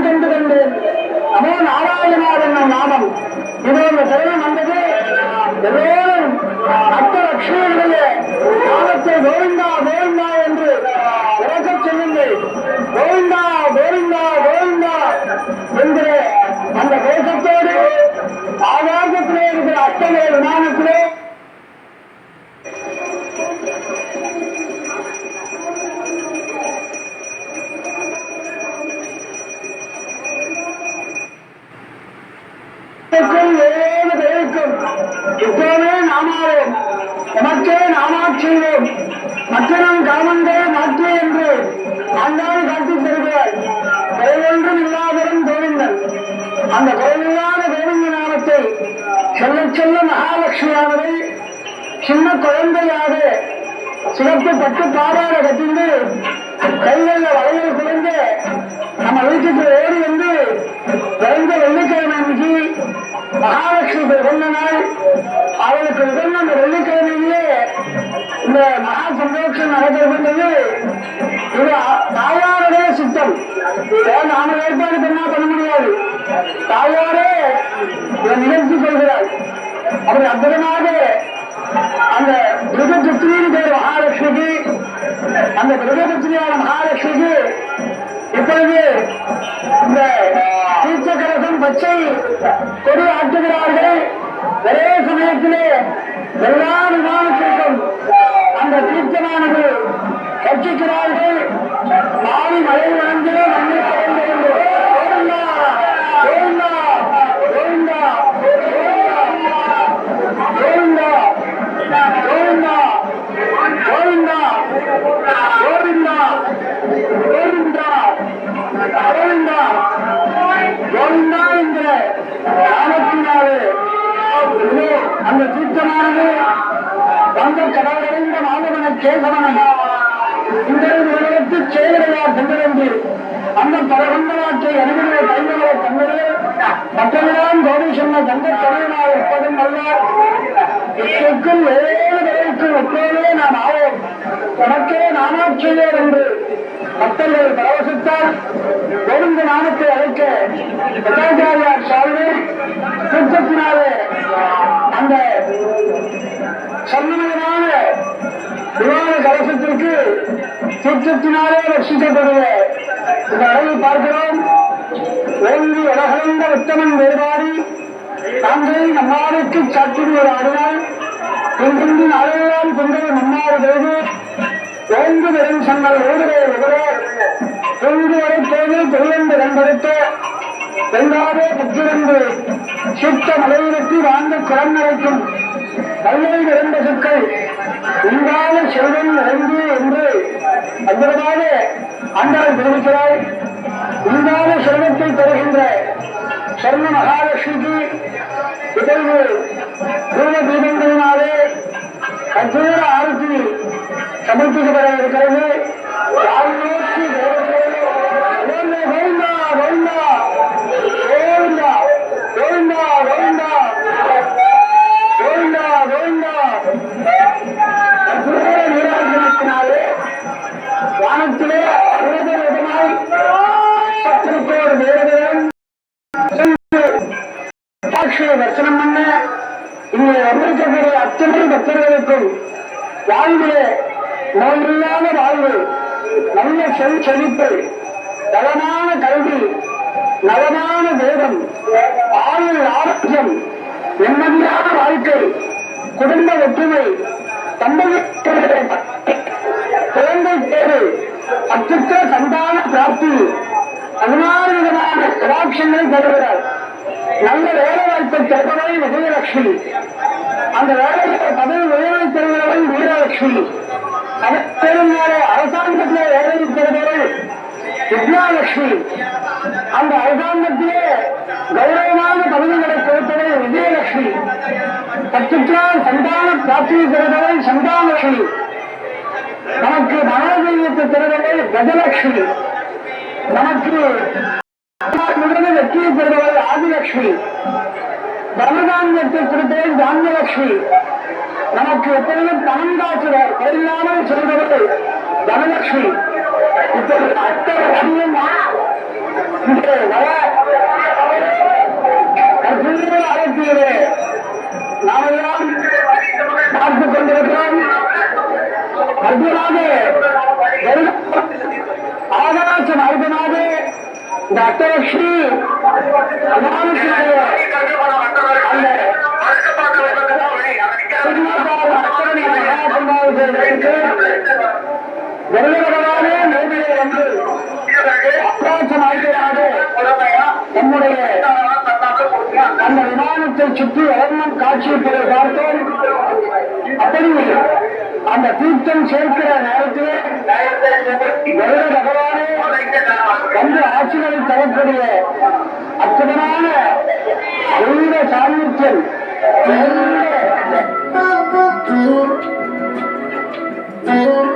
நான் கண்டு கொண்டேன் நமோ நாராயணார் என்னும் நாமம். இது ஒரு தருணம் வந்தது எல்லோரும் அத்த லட்சுமியுடைய நாமத்தை கோவிந்தா கோவிந்தா என்று உறக்கச் சொல்லுங்கள். கோவிந்தா கோவிந்தா கோவிந்தா என்கிற எப்போதுமே நாமாவோம் எமக்கே நாமாட்சியோம் மக்களும் காமந்தே மாற்று என்று ஆண்டாள் காட்டி தருகிறார் குறைவொன்றும் இல்லாதவன் கோவிந்தன். அந்த குறைவில்லாத கோவிந்த நாமத்தை சொல்ல சொல்ல மகாலட்சுமியானவை சின்ன குழந்தையாக சிறப்பு பட்டு பாவாட கட்டிந்து கைகளில் வளையல் குழந்தை நம்ம வீட்டுக்கு ஓடி வந்து குறைந்த வெள்ளிக்கிழமை அன்னைக்கு மகாலட்சுமி பிறந்த நாள் அவளுக்கு உகந்த அந்த வெள்ளிக்கிழமையிலே இந்த மகா சந்தோஷம் நடக்கிறது இது தாயாருடைய சித்தம். நாம ஏற்பாடு பண்ணா பண்ண முடியாது. தாயாரே இதை நிகழ்த்தி கொள்கிறார் அப்படி அற்புதமாக அந்த திருகபுத்திரியின் பேர் மகாலட்சுமிக்கு அந்த திருகபுத்திரியான மகாலட்சுமிக்கு இப்பொழுது இந்த தீர்த்தகரசம் பச்சை கொடி ஆட்டுகிறார்கள். ஒரே சமயத்திலே எல்லா விமானத்திற்கும் அந்த தீர்த்தமானது கட்சிக்கிறார்கள் மாறி மழை அந்த தீர்த்தமானது வந்த கடவுளிந்த மாதவன கேசவன இந்த உலகத்து செயலையார் சென்றென்று அந்த பரவந்த நாட்டை அனுமதிய கைகளை தந்தது. மற்றவெல்லாம் கோடி சொன்ன தந்த தொழிலாளர் இருப்பதும் அல்ல. இச்சைக்கும் ஏழு விலைக்கு எப்போதே நான் ஆவோம். உனக்கே நானாட்சியர் என்று பக்தர்கள் பரவசத்தால் கோவிந்த நாமத்தை அழைக்க பட்டாச்சாரியார் சால்வை சுத்தத்தினாலே அந்த சன்னிமயமான விமான கலசத்திற்கு சுற்றத்தினாலே ரட்சிக்கப்படுகிற இந்த அழகை பார்க்கிறோம். ஓங்கி உலகந்த உத்தமன் வேறுபாடி. தாங்கள் நம்மாருக்கு சாற்றின ஒரு ஆடினால் இன்றின்றி நாளையால் பெண்கள் நம்மாறு போது ஓங்கு நிறம் சொன்னால் ஓடுகிற எதிரே தொழுது வரை போது தொழிலென்று கண்டெடுத்த வெங்காதே புத்திரந்து சுத்த மலையிற்கு குரம் நிறைக்கும் கல்லை நிறைந்த சொற்கள். உண்டான செல்வம் நிறைந்து என்று அற்புதமாக ஆண்டாள் தெரிவிக்கிறாய். உண்டான செல்வத்தை தருகின்ற சொர்ண மகாலட்சுமிக்கு இப்பொழுது பூர்வ தீபங்களினாலே கற்பூர ஆரத்தி சமர்ப்பிக்கப்பட இருக்கிறது. இங்கே அத்தனை பக்தர்களுக்கும் வாழ்விலே நோயில்லாத வாழ்வு நல்ல செல் செழிப்பு நலமான கல்வி நலமான வேதம் ஆயுள் ஆரோக்கியம் நிம்மதியான வாழ்க்கை குடும்ப ஒற்றுமை தம்பதி குழந்தை பேரு அச்சுத்த சந்தான பிராப்தி பதினாறு விதமான கடாட்சங்களை பெறுகிறார். நல்ல வேலை வாய்ப்பை தருபவை விஜயலட்சுமி. அந்த வேலையை பதவி உயர்வை தருகிறவள் வீரலட்சுமி. அதற்கு அரசாங்கத்தில் வேலை தருபவள் வித்யாலட்சுமி. அந்த அரசாங்கத்திலே கௌரவமான பதவிகளை கொடுத்தவள் விஜயலட்சுமி. பத்துக்கால் சந்தான பிராப்தியை தருபவள் சந்தானலட்சுமி நமக்கு மனோதெய்வத்தை தருபவள் கஜலட்சுமி. நமக்கு முதலில் வெற்றியை பெறுபவர் ஆதிலட்சுமி தர்மதானியத்தை கொடுத்தவள் தானியலட்சுமி நமக்கு எப்பொழுதும் பணம் காசுவார் பெரில்லாமல் சொல்பவர் தனலட்சுமி இப்பொழுது அத்தனை அதிகம் வர கற்பூர அழைப்பிலே நாமெல்லாம் பார்த்துக் கொண்டிருக்கிறோம். அர்ஜுனாக ஆகாசம் அர்ஜுனாக அத்தனை மகாசம்பாவிதத்திற்கு வெள்ளவர்களாலே நேரிலே வந்து ஆகாசம் அர்ஜுனாக நம்முடைய அந்த விமானத்தை சுற்றி வர்ணம் காட்சியப்பதை பார்த்தோம். அப்படி அந்த தீர்த்தம் சேர்க்கிற நேரத்திலே வருட பகவானே வந்து ஆட்சிகளை தரக்கூடிய அற்புதமான தெய்வ சாமர்த்தியம். தெய்வ